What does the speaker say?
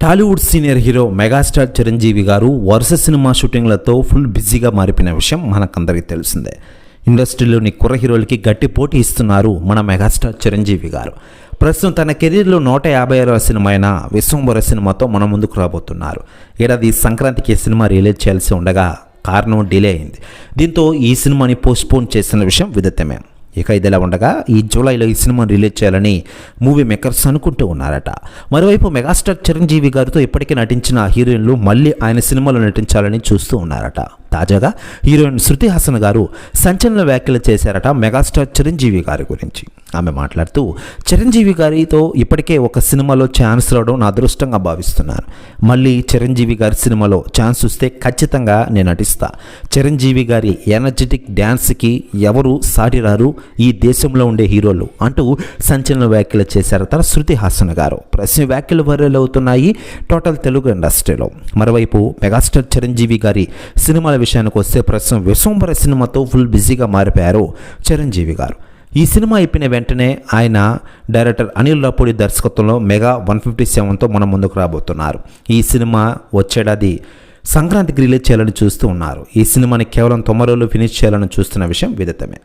Tollywood senior hero megastar Chiranjeevi గారు వరుస cinema షూటింగ్లతో full బిజీగా మారిపోయిన విషయం మనకందరికీ తెలిసిందే. ఇండస్ట్రీలోని కుర్ర హీరోలకి గట్టి పోటీ ఇస్తున్నారు మన మెగాస్టార్ చిరంజీవి గారు. ప్రస్తుతం తన కెరీర్లో నూట యాభై ఆరవ సినిమా అయిన విశ్వంబర సినిమాతో మన ముందుకు రాబోతున్నారు. ఏడాది సంక్రాంతికి సినిమా రిలీజ్ చేయాల్సి ఉండగా కారణం డిలే అయింది. దీంతో ఈ సినిమాని పోస్ట్పోన్ చేసిన విషయం విదితమే. ఇక ఇదిలా ఉండగా ఈ జూలైలో ఈ సినిమా రిలీజ్ చేయాలని మూవీ మేకర్స్ అనుకుంటూ ఉన్నారట. మరోవైపు మెగాస్టార్ చిరంజీవి గారితో ఇప్పటికే నటించిన హీరోయిన్లు మళ్ళీ ఆయన సినిమాలో నటించాలని చూస్తూ ఉన్నారట. తాజాగా హీరోయిన్ శృతి హాసన్ గారు సంచలన వ్యాఖ్యలు చేశారట మెగాస్టార్ చిరంజీవి గారి గురించి. ఆమె మాట్లాడుతూ చిరంజీవి గారితో ఇప్పటికే ఒక సినిమాలో ఛాన్స్ రావడం నా అదృష్టంగా భావిస్తున్నాను. మళ్ళీ చిరంజీవి గారి సినిమాలో ఛాన్స్ వస్తే ఖచ్చితంగా నేను నటిస్తా. చిరంజీవి గారి ఎనర్జెటిక్ డ్యాన్స్కి ఎవరు సాటి రారు? ఈ దేశంలో ఉండే హీరోలు అంటూ సంచలన వ్యాఖ్యలు చేశారు తన శృతి హాసన్ గారు. ప్రశ్న వ్యాఖ్యలు వైరల్ అవుతున్నాయి టోటల్ తెలుగు ఇండస్ట్రీలో. మరోవైపు మెగాస్టార్ చిరంజీవి గారి సినిమాల విషయానికి వస్తే ప్రస్తుతం విశ్వంబర సినిమాతో ఫుల్ బిజీగా మారిపోయారు చిరంజీవి గారు. ఈ సినిమా అయిపోయిన వెంటనే ఆయన డైరెక్టర్ అనిల్ రాపూడి దర్శకత్వంలో మెగా వన్ ఫిఫ్టీ సెవెన్తో మన ముందుకు రాబోతున్నారు. ఈ సినిమా వచ్చేడాది సంక్రాంతికి రిలీజ్ చేయాలని చూస్తూ ఉన్నారు. ఈ సినిమాని కేవలం తొమ్మిది రోజులు ఫినిష్ చేయాలని చూస్తున్న విషయం విదితమే.